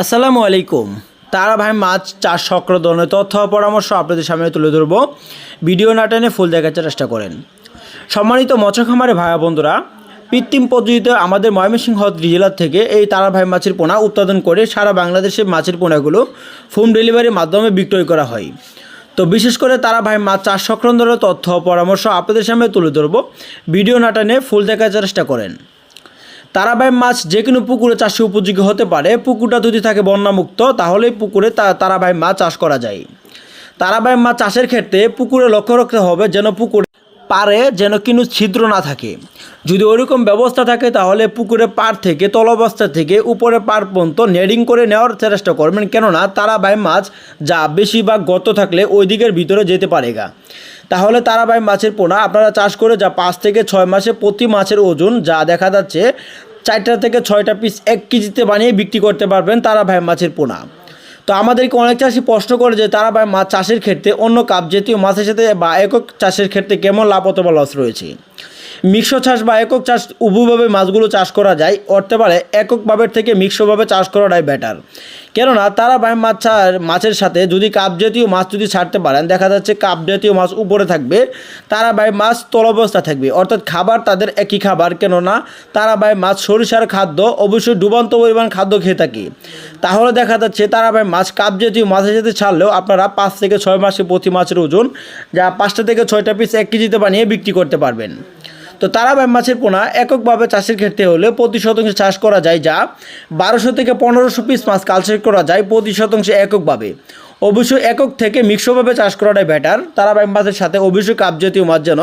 আসসালামু আলাইকুম। তারা ভাই মাছ, চাষ সংক্রান্ত তথ্য পরামর্শ আপনাদের সামনে তুলে ধরব। ভিডিও না টেনে ফুল দেখার চেষ্টা করেন। সম্মানিত মৎস্য খামারে ভাইয়া বন্ধুরা, কৃত্রিম পদ্ধতিতে আমাদের ময়মনসিংহ জেলার থেকে এই তারা ভাই মাছের পোনা উৎপাদন করে সারা বাংলাদেশে মাছের পোনাগুলো হোম ডেলিভারির মাধ্যমে বিক্রয় করা হয়। তো বিশেষ করে তারা ভাই মাছ, চাষ সংক্রান্ত তথ্য পরামর্শ আপনাদের সামনে তুলে ধরব। ভিডিও না টেনে ফুল দেখার চেষ্টা করেন। তারাবাই মাছ যে কোনো পুকুরে চাষে উপযোগী হতে পারে। পুকুরটা যদি থাকে বন্যামুক্ত, তাহলেই পুকুরে তারাবাই মাছ চাষ করা যায়। তারাবাই মাছ চাষের ক্ষেত্রে পুকুরে লক্ষ্য রাখতে হবে যেন পুকুরে পারে যেন কোনো ছিদ্র না থাকে। যদি ওইরকম ব্যবস্থা থাকে, তাহলে পুকুরে পার থেকে, তলবস্থা থেকে উপরে পার পর্যন্ত নেডিং করে নেওয়ার চেষ্টা করবেন। কেননা তারাবাই মাছ যা বেশিরভাগ গর্ত থাকলে ওই দিকের ভিতরে যেতে পারে গা তাহলে তারা ভাই মাছের পোনা আপনারা চাষ করে যা পাঁচ থেকে ছয় মাসে প্রতি মাছের ওজন যা দেখা যাচ্ছে, চারটা থেকে ছয়টা পিস এক কেজিতে বানিয়ে বিক্রি করতে পারবেন তারা ভাই মাছের পোনা। তো আমাদেরকে অনেক চাষি প্রশ্ন করে যে তারা ভাই মাছ চাষের ক্ষেত্রে অন্য কাপ জাতীয় মাছের সাথে বা একক চাষের ক্ষেত্রে কেমন লাভ অথবা লস রয়েছে? মিশ্র চাষ বা একক চাষ উভয়ভাবে মাছগুলো চাষ করা যায়। অর্থে পারে এককভাবে থেকে মিশ্রভাবে চাষ করাটাই বেটার কেননা, তারা মাছ মাছের সাথে যদি কাপ জাতীয় মাছ যদি ছাড়তে পারেন, দেখা যাচ্ছে কাপ জাতীয় মাছ উপরে থাকবে, তারা ভাই মাছ তলবস্থা থাকবে। অর্থাৎ খাবার তাদের একই খাবার, কেননা তারা ভাই মাছ সরিষার খাদ্য, অবশ্যই ডুবন্ত পরিমাণ খাদ্য খেয়ে থাকে। তাহলে দেখা যাচ্ছে তারা ভাই মাছ কাপ জাতীয় মাছের সাথে ছাড়লেও আপনারা পাঁচ থেকে ছয় মাসে প্রতি মাছের ওজন, যা পাঁচটা থেকে ছয়টা পিস এক কেজিতে বানিয়ে বিক্রি করতে পারবেন। তো তারাবাই মাছের পোনা এককভাবে চাষের ক্ষেত্রে হলে প্রতি শতাংশে চাষ করা যায় যা বারোশো থেকে পনেরোশো পিস মাছ কালচার করা যায় প্রতি শতাংশে এককভাবে। অবশ্যই একক থেকে মিশ্রভাবে চাষ করাটাই বেটার তারাবাই মাছের সাথে অবশ্যই কাপ জাতীয় মাছ যেন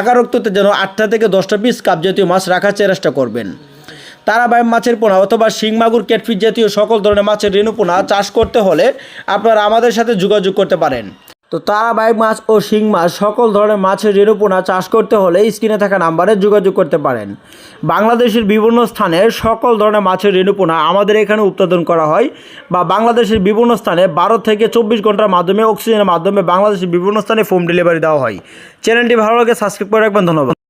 আকারক্ততে যেন আটটা থেকে দশটা পিস কাপ জাতীয় মাছ রাখার চেষ্টা করবেন। তারাবাই মাছের পোনা অথবা শিং, মাগুর ক্যাটফিট জাতীয় সকল ধরনের মাছের রেণু পোনা চাষ করতে হলে আপনারা আমাদের সাথে যোগাযোগ করতে পারেন। তো তারাবাই মাছ ও শিং মাছ সকল ধরনের মাছের রেণুপোনা চাষ করতে হলে স্ক্রিনে থাকা নাম্বারে যোগাযোগ করতে পারেন। বাংলাদেশের বিভিন্ন স্থানে সকল ধরনের মাছের রেণুপোনা আমাদের এখানে উৎপাদন করা হয় বা বাংলাদেশের বিভিন্ন স্থানে বারো থেকে চব্বিশ ঘণ্টার মাধ্যমে, অক্সিজেনের মাধ্যমে বাংলাদেশের বিভিন্ন স্থানে হোম ডেলিভারি দেওয়া হয়। চ্যানেলটি ভালো লাগে, সাবস্ক্রাইব করে রাখবেন, ধন্যবাদ।